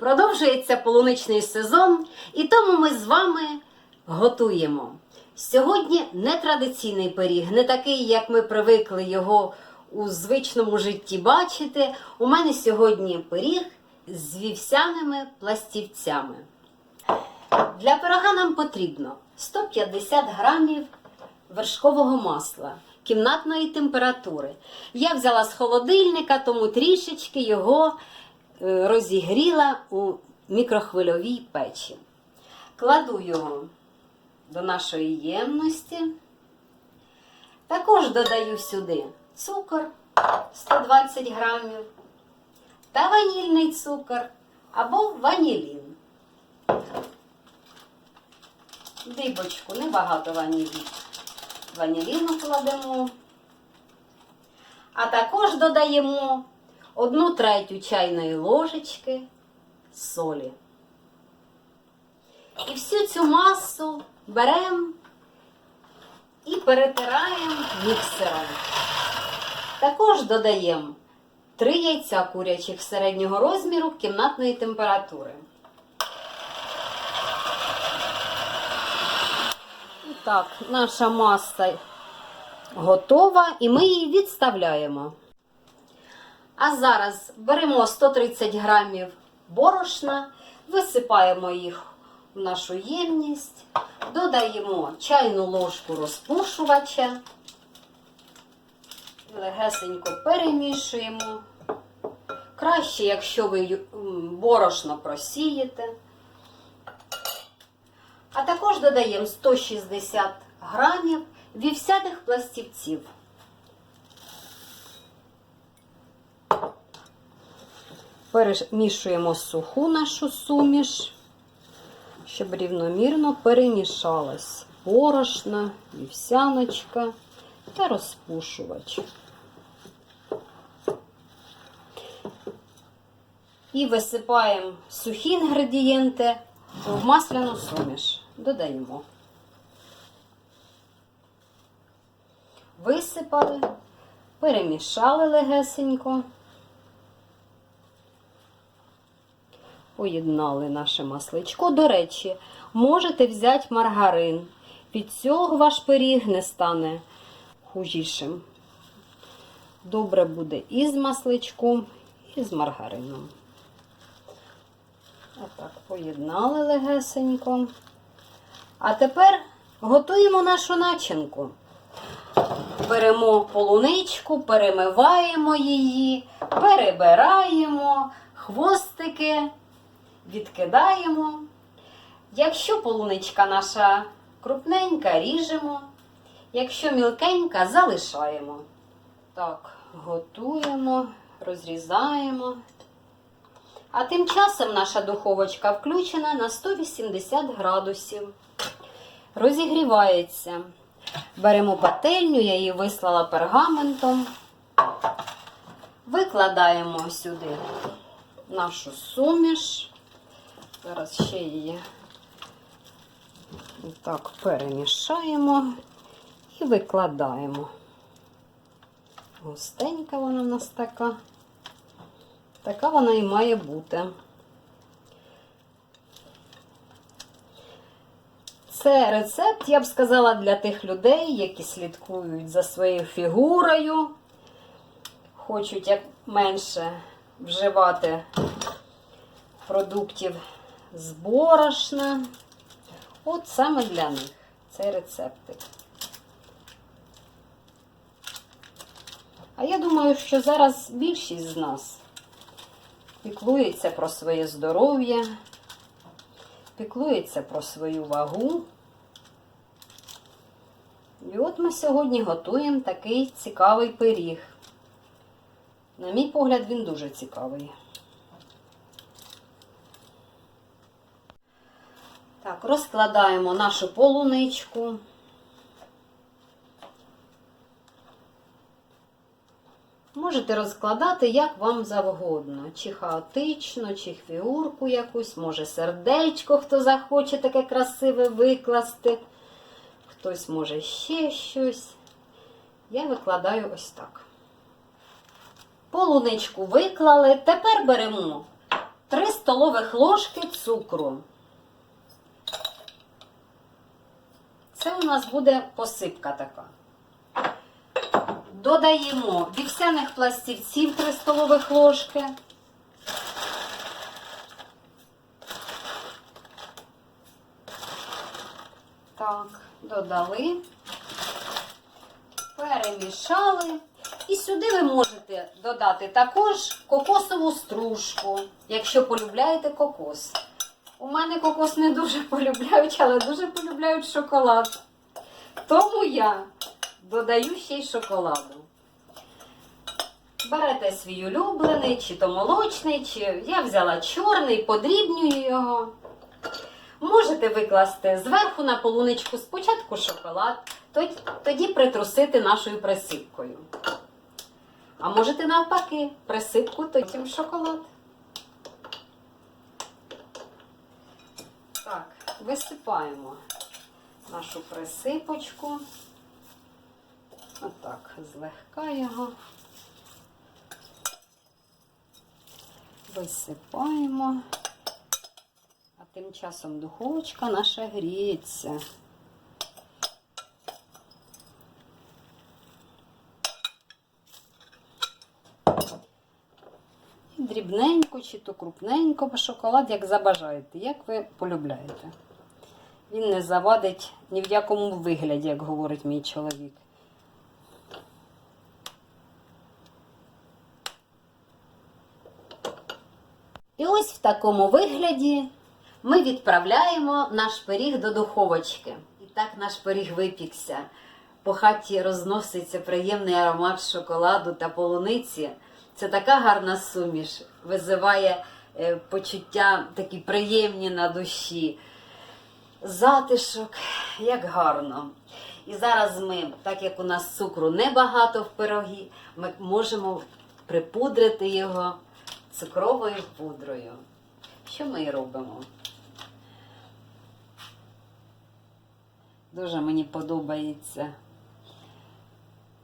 Продовжується полуничний сезон, і тому ми з вами готуємо. Сьогодні нетрадиційний пиріг, не такий, як ми привикли його у звичному житті бачити. У мене сьогодні пиріг з вівсяними пластівцями. Для пирога нам потрібно 150 грамів вершкового масла кімнатної температури. Я взяла з холодильника, тому трішечки його розігріла у мікрохвильовій печі. Кладу його до нашої ємності. Також додаю сюди цукор 120 грамів та ванільний цукор або ванілін. Дрібочку, небагато ванілі. Ваніліну кладемо. А також додаємо одну третю чайної ложечки солі. І всю цю масу беремо і перетираємо міксером. Також додаємо 3 яйця курячих середнього розміру кімнатної температури. І Так, наша маса готова і ми її відставляємо. А зараз беремо 130 грамів борошна, висипаємо їх в нашу ємність, додаємо чайну ложку розпушувача, легесенько перемішуємо. Краще, якщо ви борошно просієте. А також додаємо 160 грамів вівсяних пластівців. Перемішуємо суху нашу суміш, щоб рівномірно перемішалась борошна, вівсяночка та розпушувач. І висипаємо сухі інгредієнти в масляну суміш. Додаємо. Висипали, перемішали легесенько. Поєднали наше масличко. До речі, можете взяти маргарин. Від цього ваш пиріг не стане хужішим. Добре буде і з масличком, і з маргарином. Отак, поєднали легесенько. А тепер готуємо нашу начинку. Беремо полуничку, перемиваємо її, перебираємо, хвостики відкидаємо. Якщо полуничка наша крупненька, ріжемо. Якщо мілкенька, залишаємо. Так, готуємо, розрізаємо. А тим часом наша духовочка включена на 180 градусів. Розігрівається. Беремо пательню, я її вислала пергаментом. Викладаємо сюди нашу суміш. Зараз ще її так перемішаємо і викладаємо. Густенька вона в нас така. Така вона і має бути. Це рецепт, я б сказала, для тих людей, які слідкують за своєю фігурою, хочуть як менше вживати продуктів з борошна. От саме для них цей рецептик. А я думаю, що зараз більшість з нас піклується про своє здоров'я, піклується про свою вагу. І от ми сьогодні готуємо такий цікавий пиріг. На мій погляд, він дуже цікавий. Так, розкладаємо нашу полуничку. Можете розкладати як вам завгодно. Чи хаотично, чи фігурку якусь, може сердечко, хто захоче таке красиве викласти. Хтось може ще щось. Я викладаю ось так. Полуничку виклали. Тепер беремо 3 столових ложки цукру. Це у нас буде посипка така. Додаємо вівсяних пластівців 3 столових ложки. Так, додали, перемішали. І сюди ви можете додати також кокосову стружку, якщо полюбляєте кокос. У мене кокос не дуже полюбляють, але дуже полюбляють шоколад. Тому я додаю ще й шоколаду. Берете свій улюблений, чи то молочний, чи я взяла чорний, подрібнюю його. Можете викласти зверху на полуничку спочатку шоколад, тоді, тоді притрусити нашою присипкою. А можете навпаки, присипку, потім шоколад. Так, висипаємо нашу присипочку. Отак, злегка його. Висипаємо. А тим часом духовочка наша гріється. Дрібненько чи то крупненько, бо шоколад, як забажаєте, як ви полюбляєте. Він не завадить ні в якому вигляді, як говорить мій чоловік. І ось в такому вигляді ми відправляємо наш пиріг до духовочки. І так наш пиріг випікся. По хаті розноситься приємний аромат шоколаду та полуниці. Це така гарна суміш, визиває е, почуття такі приємні на душі. Затишок, як гарно. І зараз ми, так як у нас цукру небагато в пирогі, ми можемо припудрити його цукровою пудрою. Що ми і робимо? Дуже мені подобається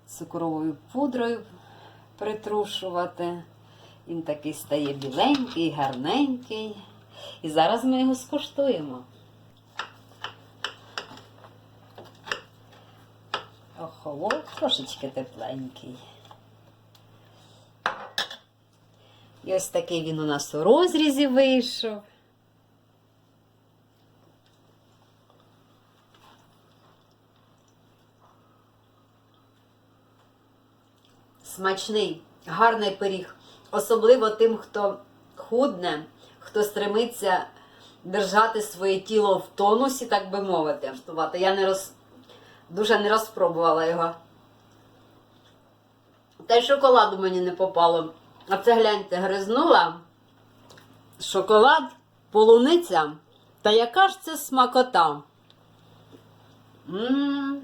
цукровою пудрою притрушувати. Він такий стає біленький, гарненький. І зараз ми його скуштуємо. Охолод, трошечки тепленький. І ось такий він у нас у розрізі вийшов. Смачний, гарний пиріг. Особливо тим, хто худне, хто стремиться держати своє тіло в тонусі, так би мовити. Я не роз... дуже не розпробувала його. Та й шоколаду мені не попало. А це гляньте, гризнула шоколад, полуниця. Та яка ж це смакота? М-м-м.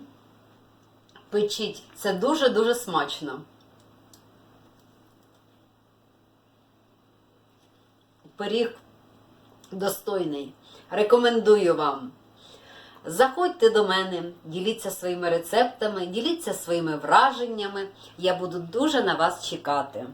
Печіть, це дуже-дуже смачно. Пиріг достойний. Рекомендую вам. Заходьте до мене, діліться своїми рецептами, діліться своїми враженнями. Я буду дуже на вас чекати.